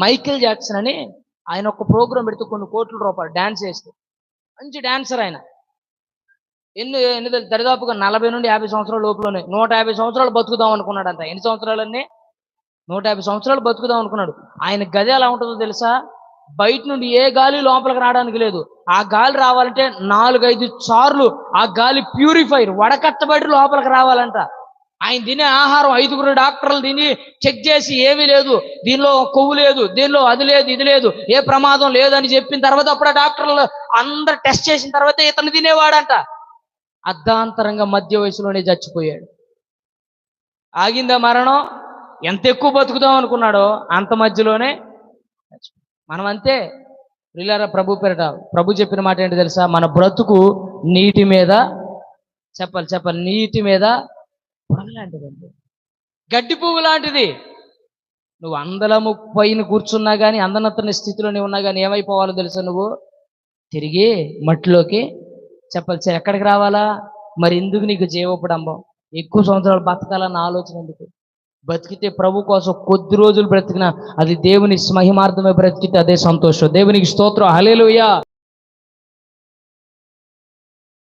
Michael Jackson అని ఆయన ఒక ప్రోగ్రాం పెడితే కొన్ని కోట్ల రూపాయలు డాన్స్ చేస్తే. మంచి డాన్సర్ ఆయన. ఎన్ని ఎన్ని దరిదాపుగా నలభై నుండి యాభై సంవత్సరాల లోపలనే నూట యాభై సంవత్సరాలు బతుకుదాం అనుకున్నాడు అంత ఎన్ని సంవత్సరాలన్నీ? నూట యాభై సంవత్సరాలు బతుకుదాం అనుకున్నాడు. ఆయన గది ఎలా ఉంటుందో తెలుసా? బయట నుండి ఏ గాలి లోపలికి రావడానికి లేదు. ఆ గాలి రావాలంటే నాలుగైదు సార్లు ఆ గాలి ప్యూరిఫైర్ వడకట్టబడి లోపలికి రావాలంట. ఆయన తినే ఆహారం ఐదుగురు డాక్టర్లు తిని చెక్ చేసి ఏమీ లేదు. దీనిలో కొవ్వు లేదు దీనిలో అది లేదు ఇది లేదు ఏ ప్రమాదం లేదని చెప్పిన తర్వాత అప్పుడు డాక్టర్లు అందరు టెస్ట్ చేసిన తర్వాత ఇతను తినేవాడంట. అర్ధాంతరంగా మధ్య వయసులోనే చచ్చిపోయాడు. ఆగిందా మరణం? ఎంత ఎక్కువ బతుకుదాం అనుకున్నాడో అంత మధ్యలోనే మనం అంతే. ప్రియులారా ప్రభు పేరట ప్రభు చెప్పిన మాట ఏంటి తెలుసా? మన బ్రతుకు నీటి మీద చెప్పాలి చెప్పాలి. నీటి మీద బుడగ లాంటిదండి గడ్డి పువ్వు లాంటిది. నువ్వు అందలము పైన కూర్చున్నా కానీ అందనత్తని స్థితిలోనే ఉన్నా కానీ ఏమైపోవాలో తెలుసా నువ్వు? తిరిగి మట్టిలోకి చెప్పాలి ఎక్కడికి రావాలా? మరి ఎందుకు నీకు జీవపడంబం? ఎక్కువ సంవత్సరాలు బతకాలన్న ఆలోచన ఎందుకు? బతికితే ప్రభు కోసం కొద్ది రోజులు బ్రతికినా అది దేవుని మహిమార్థమే బ్రతికితే అదే సంతోషం. దేవునికి స్తోత్రం. హలేలుయా